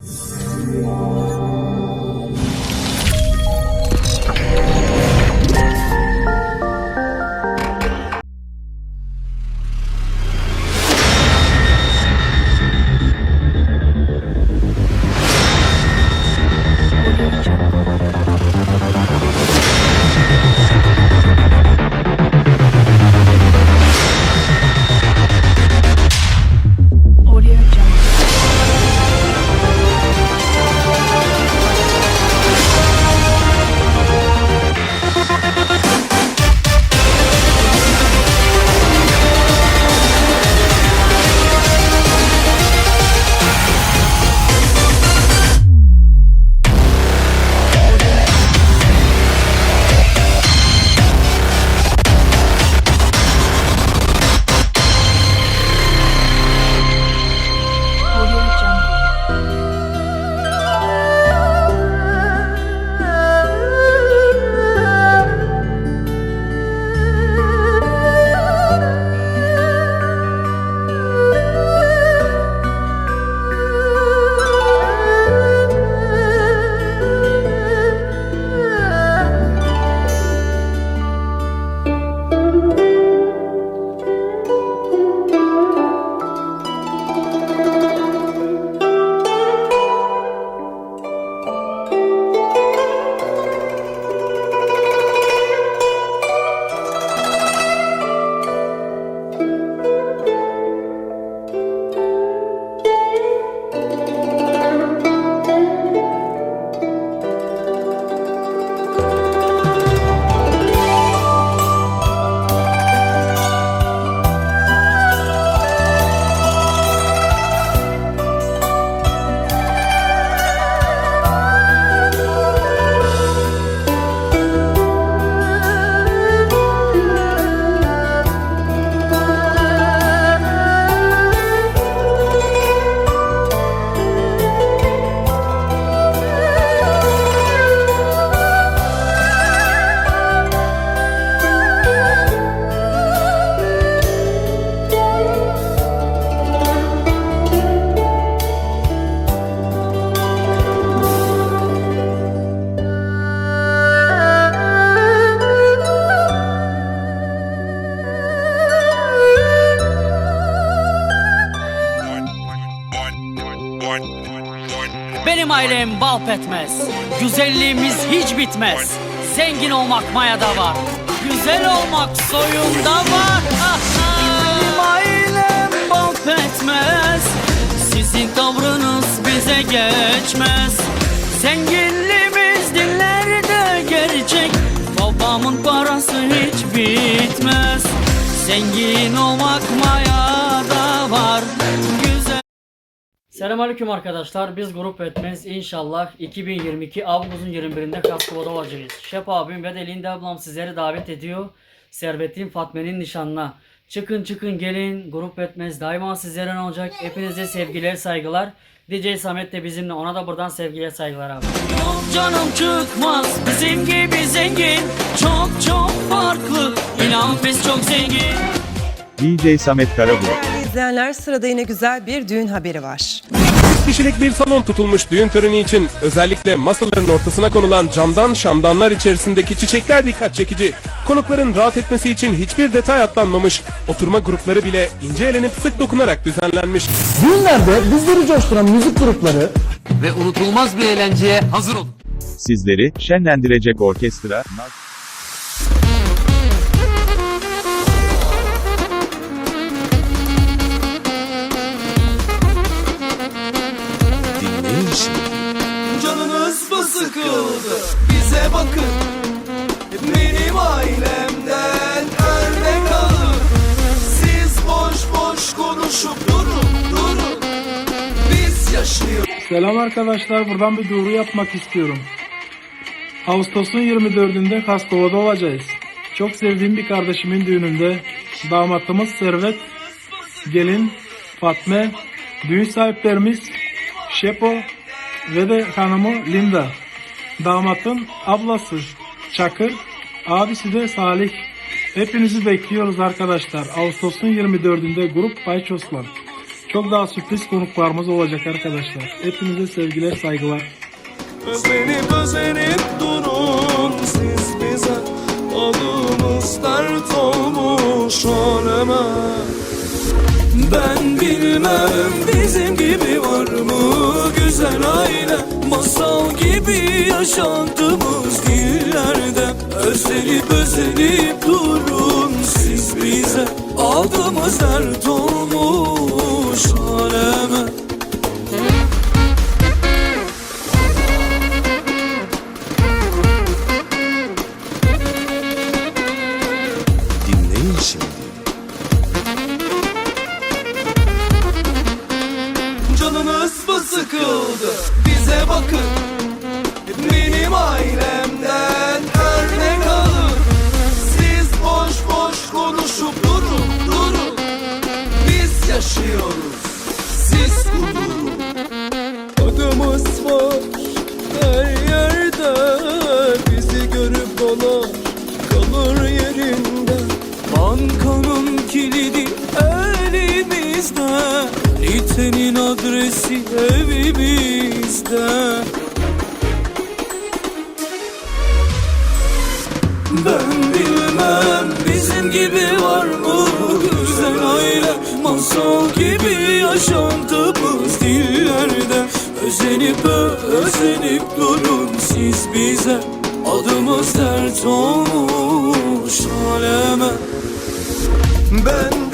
Wow. Benim ailem bal etmez. Güzelliğimiz hiç bitmez. Zengin olmak mayada var. Güzel olmak soyunda var. Benim ailem bal etmez. Sizin tavrınız bize geçmez. Zenginliğimiz dillerde gerçek. Babamın parası hiç bitmez. Zengin olmak mayada var. Selamünaleyküm arkadaşlar. Biz grup etmez inşallah 2022 Ağustos'un 21'inde Kaskova'da olacağız. Şef abim ve de Linda ablam sizleri davet ediyor. Servettin Fatme'nin nişanına. Çıkın çıkın gelin. Grup etmez daima sizlerin olacak. Hepinize sevgiler saygılar. DJ Samet de bizimle. Ona da buradan sevgiler saygılar abi. Yok canım çıkmaz bizim gibi zengin. Çok çok farklı. İnan biz çok zengin. DJ Samet Karabulut. İzleyenler sırada yine güzel bir düğün haberi var. kişilik bir salon tutulmuş düğün töreni için özellikle masaların ortasına konulan camdan şamdanlar içerisindeki çiçekler dikkat çekici. Konukların rahat etmesi için hiçbir detay atlanmamış. Oturma grupları bile ince elenip sık dokunarak düzenlenmiş. Düğünlerde bizleri coşturan müzik grupları ve unutulmaz bir eğlenceye hazır olun. Sizleri şenlendirecek orkestra, Biz yaşıyoruz Selam arkadaşlar buradan bir duyuru yapmak istiyorum. Ağustos'un 24'ünde Kaskova'da olacağız. Çok sevdiğim bir kardeşimin düğününde damatımız Servet, gelin Fatme, düğün sahiplerimiz Şepo ve de hanımı Linda. Damatın ablası Çakır, abisi de Salih. Hepinizi bekliyoruz arkadaşlar. Ağustos'un 24'ünde Grup Bayçoslan. Çok daha sürpriz konuklarımız olacak arkadaşlar. Hepinize sevgiler, saygılar. Özenip özenip durun. Siz bize Adımız dert olmuş aleme Ben bilmem bizim gibi var mı güzel aile? Masal gibi yaşantımız dillerde. Özenip özenip durun. Siz bize Aldığımız dert olmuş sıkıldı? Bize bakın. Benim ailemden örnek alın. Siz boş boş konuşup durun, durun. Biz yaşıyoruz. Siz kudurun. Adımız var her yerde Bizi görüp dolar kalır yerinde Bankanın kilidi elimizde Nitenin adresi evimizde. Ben bilmem bizim gibi var mı güzel aile? Masal gibi yaşantımız dillerde. Özenip özenip durun siz bize. Adımız dert olmuş aleme. Ben